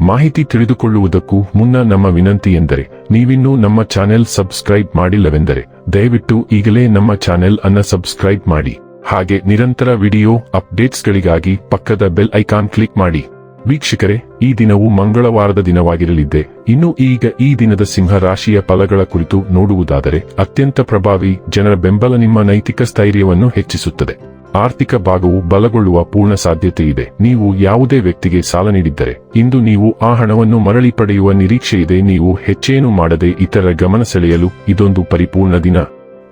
ಮಾಹಿತಿ ತಿಳಿದುಕೊಳ್ಳುವುದಕ್ಕೂ ಮುನ್ನ ನಮ್ಮ ವಿನಂತಿ ಎಂದರೆ, ನೀವಿನ್ನೂ ನಮ್ಮ ಚಾನೆಲ್ ಸಬ್ಸ್ಕ್ರೈಬ್ ಮಾಡಿಲ್ಲವೆಂದರೆ, ದಯವಿಟ್ಟು ಈಗಲೇ ನಮ್ಮ ಚಾನೆಲ್ ಅನ್ನ ಸಬ್ಸ್ಕ್ರೈಬ್ ಮಾಡಿ. ಹಾಗೆ ನಿರಂತರ ವಿಡಿಯೋ ಅಪ್ಡೇಟ್ಸ್ಗಳಿಗಾಗಿ ಪಕ್ಕದ ಬೆಲ್ ಐಕಾನ್ ಕ್ಲಿಕ್ ಮಾಡಿ. ವೀಕ್ಷಕರೇ, ಈ ದಿನವು ಮಂಗಳವಾರದ ದಿನವಾಗಿರಲಿದ್ದೆ. ಇನ್ನು ಈಗ ಈ ದಿನದ ಸಿಂಹ ರಾಶಿಯ ಫಲಗಳ ಕುರಿತು ನೋಡುವುದಾದರೆ, ಅತ್ಯಂತ ಪ್ರಭಾವಿ ಜನರ ಬೆಂಬಲ ನಿಮ್ಮ ನೈತಿಕ ಸ್ಥೈರ್ಯವನ್ನು ಹೆಚ್ಚಿಸುತ್ತದೆ. ಆರ್ಥಿಕ ಭಾಗವು ಬಲಗೊಳ್ಳುವ ಪೂರ್ಣ ಸಾಧ್ಯತೆ ಇದೆ. ನೀವು ಯಾವುದೇ ವ್ಯಕ್ತಿಗೆ ಸಾಲ ನೀಡಿದ್ದರೆ, ಇಂದು ನೀವು ಆ ಹಣವನ್ನು ಮರಳಿ ಪಡೆಯುವ ನಿರೀಕ್ಷೆ ಇದೆ. ನೀವು ಹೆಚ್ಚೇನು ಮಾಡದೆ ಇತರ ಗಮನ ಸೆಳೆಯಲು ಇದೊಂದು ಪರಿಪೂರ್ಣ ದಿನ.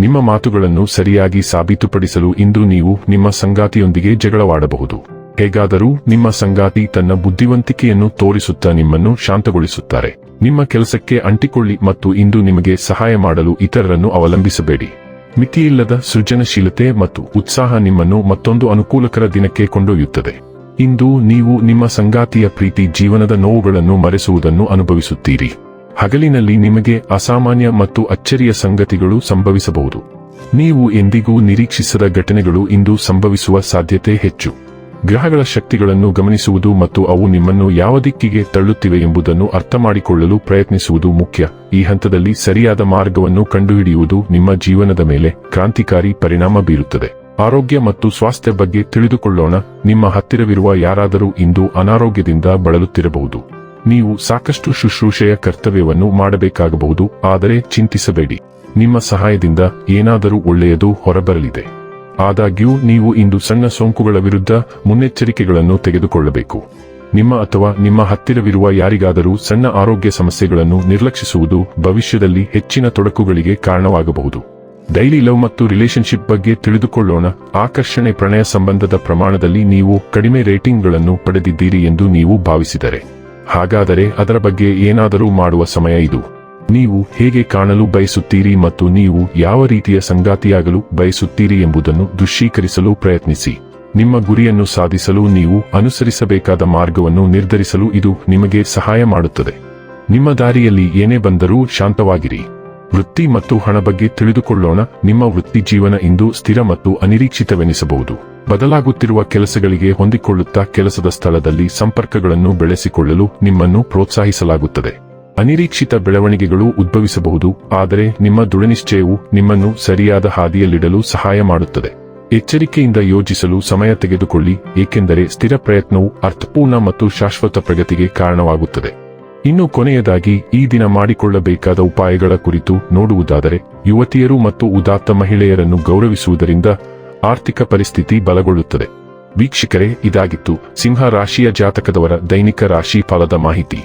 ನಿಮ್ಮ ಮಾತುಗಳನ್ನು ಸರಿಯಾಗಿ ಸಾಬೀತುಪಡಿಸಲು ಇಂದು ನೀವು ನಿಮ್ಮ ಸಂಗಾತಿಯೊಂದಿಗೆ ಜಗಳವಾಡಬಹುದು. ಹೇಗಾದರೂ ನಿಮ್ಮ ಸಂಗಾತಿ ತನ್ನ ಬುದ್ಧಿವಂತಿಕೆಯನ್ನು ತೋರಿಸುತ್ತಾ ನಿಮ್ಮನ್ನು ಶಾಂತಗೊಳಿಸುತ್ತಾರೆ. ನಿಮ್ಮ ಕೆಲಸಕ್ಕೆ ಅಂಟಿಕೊಳ್ಳಿ ಮತ್ತು ಇಂದು ನಿಮಗೆ ಸಹಾಯ ಮಾಡಲು ಇತರರನ್ನು ಅವಲಂಬಿಸಬೇಡಿ. ಮಿತಿಯಿಲ್ಲದ ಸೃಜನಶೀಲತೆ ಮತ್ತು ಉತ್ಸಾಹ ನಿಮ್ಮನ್ನು ಮತ್ತೊಂದು ಅನುಕೂಲಕರ ದಿನಕ್ಕೆ ಕೊಂಡೊಯ್ಯುತ್ತದೆ. ಇಂದು ನೀವು ನಿಮ್ಮ ಸಂಗಾತಿಯ ಪ್ರೀತಿ ಜೀವನದ ನೋವುಗಳನ್ನು ಮರೆಸುವುದನ್ನು ಅನುಭವಿಸುತ್ತೀರಿ. ಹಗಲಿನಲ್ಲಿ ನಿಮಗೆ ಅಸಾಮಾನ್ಯ ಮತ್ತು ಅಚ್ಚರಿಯ ಸಂಗತಿಗಳು ಸಂಭವಿಸಬಹುದು. ನೀವು ಎಂದಿಗೂ ನಿರೀಕ್ಷಿಸದ ಘಟನೆಗಳು ಇಂದು ಸಂಭವಿಸುವ ಸಾಧ್ಯತೆ ಹೆಚ್ಚು. ಗ್ರಹಗಳ ಶಕ್ತಿಗಳನ್ನು ಗಮನಿಸುವುದು ಮತ್ತು ಅವು ನಿಮ್ಮನ್ನು ಯಾವ ದಿಕ್ಕಿಗೆ ತಳ್ಳುತ್ತಿವೆ ಎಂಬುದನ್ನು ಅರ್ಥಮಾಡಿಕೊಳ್ಳಲು ಪ್ರಯತ್ನಿಸುವುದು ಮುಖ್ಯ. ಈ ಹಂತದಲ್ಲಿ ಸರಿಯಾದ ಮಾರ್ಗವನ್ನು ಕಂಡುಹಿಡಿಯುವುದು ನಿಮ್ಮ ಜೀವನದ ಮೇಲೆ ಕ್ರಾಂತಿಕಾರಿ ಪರಿಣಾಮ ಬೀರುತ್ತದೆ. ಆರೋಗ್ಯ ಮತ್ತು ಸ್ವಾಸ್ಥ್ಯ ಬಗ್ಗೆ ತಿಳಿದುಕೊಳ್ಳೋಣ. ನಿಮ್ಮ ಹತ್ತಿರವಿರುವ ಯಾರಾದರೂ ಇಂದು ಅನಾರೋಗ್ಯದಿಂದ ಬಳಲುತ್ತಿರಬಹುದು. ನೀವು ಸಾಕಷ್ಟು ಶುಶ್ರೂಷೆಯ ಕರ್ತವ್ಯವನ್ನು ಮಾಡಬೇಕಾಗಬಹುದು, ಆದರೆ ಚಿಂತಿಸಬೇಡಿ. ನಿಮ್ಮ ಸಹಾಯದಿಂದ ಏನಾದರೂ ಒಳ್ಳೆಯದು ಹೊರಬರಲಿದೆ. ಆದಾಗ್ಯೂ, ನೀವು ಇಂದು ಸಣ್ಣ ಸೋಂಕುಗಳ ವಿರುದ್ಧ ಮುನ್ನೆಚ್ಚರಿಕೆಗಳನ್ನು ತೆಗೆದುಕೊಳ್ಳಬೇಕು. ನಿಮ್ಮ ಅಥವಾ ನಿಮ್ಮ ಹತ್ತಿರವಿರುವ ಯಾರಿಗಾದರೂ ಸಣ್ಣ ಆರೋಗ್ಯ ಸಮಸ್ಯೆಗಳನ್ನು ನಿರ್ಲಕ್ಷಿಸುವುದು ಭವಿಷ್ಯದಲ್ಲಿ ಹೆಚ್ಚಿನ ತೊಡಕುಗಳಿಗೆ ಕಾರಣವಾಗಬಹುದು. ಡೈಲಿ ಲವ್ ಮತ್ತು ರಿಲೇಶನ್ಶಿಪ್ ಬಗ್ಗೆ ತಿಳಿದುಕೊಳ್ಳೋಣ. ಆಕರ್ಷಣೆ ಪ್ರಣಯ ಸಂಬಂಧದ ಪ್ರಮಾಣದಲ್ಲಿ ನೀವು ಕಡಿಮೆ ರೇಟಿಂಗ್ಗಳನ್ನು ಪಡೆದಿದ್ದೀರಿ ಎಂದು ನೀವು ಭಾವಿಸಿದರೆ. ಹಾಗಾದರೆ ಅದರ ಬಗ್ಗೆ ಏನಾದರೂ ಮಾಡುವ ಸಮಯ ಇದು. ನೀವು ಹೇಗೆ ಕಾಣಲು ಬಯಸುತ್ತೀರಿ ಮತ್ತು ನೀವು ಯಾವ ರೀತಿಯ ಸಂಗಾತಿಯಾಗಲು ಬಯಸುತ್ತೀರಿ ಎಂಬುದನ್ನು ದೃಶ್ಯೀಕರಿಸಲು ಪ್ರಯತ್ನಿಸಿ. ನಿಮ್ಮ ಗುರಿಯನ್ನು ಸಾಧಿಸಲು ನೀವು ಅನುಸರಿಸಬೇಕಾದ ಮಾರ್ಗವನ್ನು ನಿರ್ಧರಿಸಲು ಇದು ನಿಮಗೆ ಸಹಾಯ ಮಾಡುತ್ತದೆ. ನಿಮ್ಮ ದಾರಿಯಲ್ಲಿ ಏನೇ ಬಂದರೂ ಶಾಂತವಾಗಿರಿ. ವೃತ್ತಿ ಮತ್ತು ಹಣ ಬಗ್ಗೆ ತಿಳಿದುಕೊಳ್ಳೋಣ. ನಿಮ್ಮ ವೃತ್ತಿ ಜೀವನ ಇಂದು ಸ್ಥಿರ ಮತ್ತು ಅನಿರೀಕ್ಷಿತವೆನಿಸಬಹುದು. ಬದಲಾಗುತ್ತಿರುವ ಕೆಲಸಗಳಿಗೆ ಹೊಂದಿಕೊಳ್ಳುತ್ತಾ ಕೆಲಸದ ಸ್ಥಳದಲ್ಲಿ ಸಂಪರ್ಕಗಳನ್ನು ಬೆಳೆಸಿಕೊಳ್ಳಲು ನಿಮ್ಮನ್ನು ಪ್ರೋತ್ಸಾಹಿಸಲಾಗುತ್ತದೆ. ಅನಿರೀಕ್ಷಿತ ಬೆಳವಣಿಗೆಗಳು ಉದ್ಭವಿಸಬಹುದು, ಆದರೆ ನಿಮ್ಮ ದೃಢನಿಶ್ಚಯವು ನಿಮ್ಮನ್ನು ಸರಿಯಾದ ಹಾದಿಯಲ್ಲಿಡಲು ಸಹಾಯ ಮಾಡುತ್ತದೆ. ಎಚ್ಚರಿಕೆಯಿಂದ ಯೋಜಿಸಲು ಸಮಯ ತೆಗೆದುಕೊಳ್ಳಿ, ಏಕೆಂದರೆ ಸ್ಥಿರ ಪ್ರಯತ್ನವು ಅರ್ಥಪೂರ್ಣ ಮತ್ತು ಶಾಶ್ವತ ಪ್ರಗತಿಗೆ ಕಾರಣವಾಗುತ್ತದೆ. ಇನ್ನು ಕೊನೆಯದಾಗಿ, ಈ ದಿನ ಮಾಡಿಕೊಳ್ಳಬೇಕಾದ ಉಪಾಯಗಳ ಕುರಿತು ನೋಡುವುದಾದರೆ, ಯುವತಿಯರು ಮತ್ತು ಉದಾತ್ತ ಮಹಿಳೆಯರನ್ನು ಗೌರವಿಸುವುದರಿಂದ ಆರ್ಥಿಕ ಪರಿಸ್ಥಿತಿ ಬಲಗೊಳ್ಳುತ್ತದೆ. ವೀಕ್ಷಕರೇ, ಇದಾಗಿತ್ತು ಸಿಂಹ ರಾಶಿಯ ಜಾತಕದವರ ದೈನಿಕ ರಾಶಿ ಫಲದ ಮಾಹಿತಿ.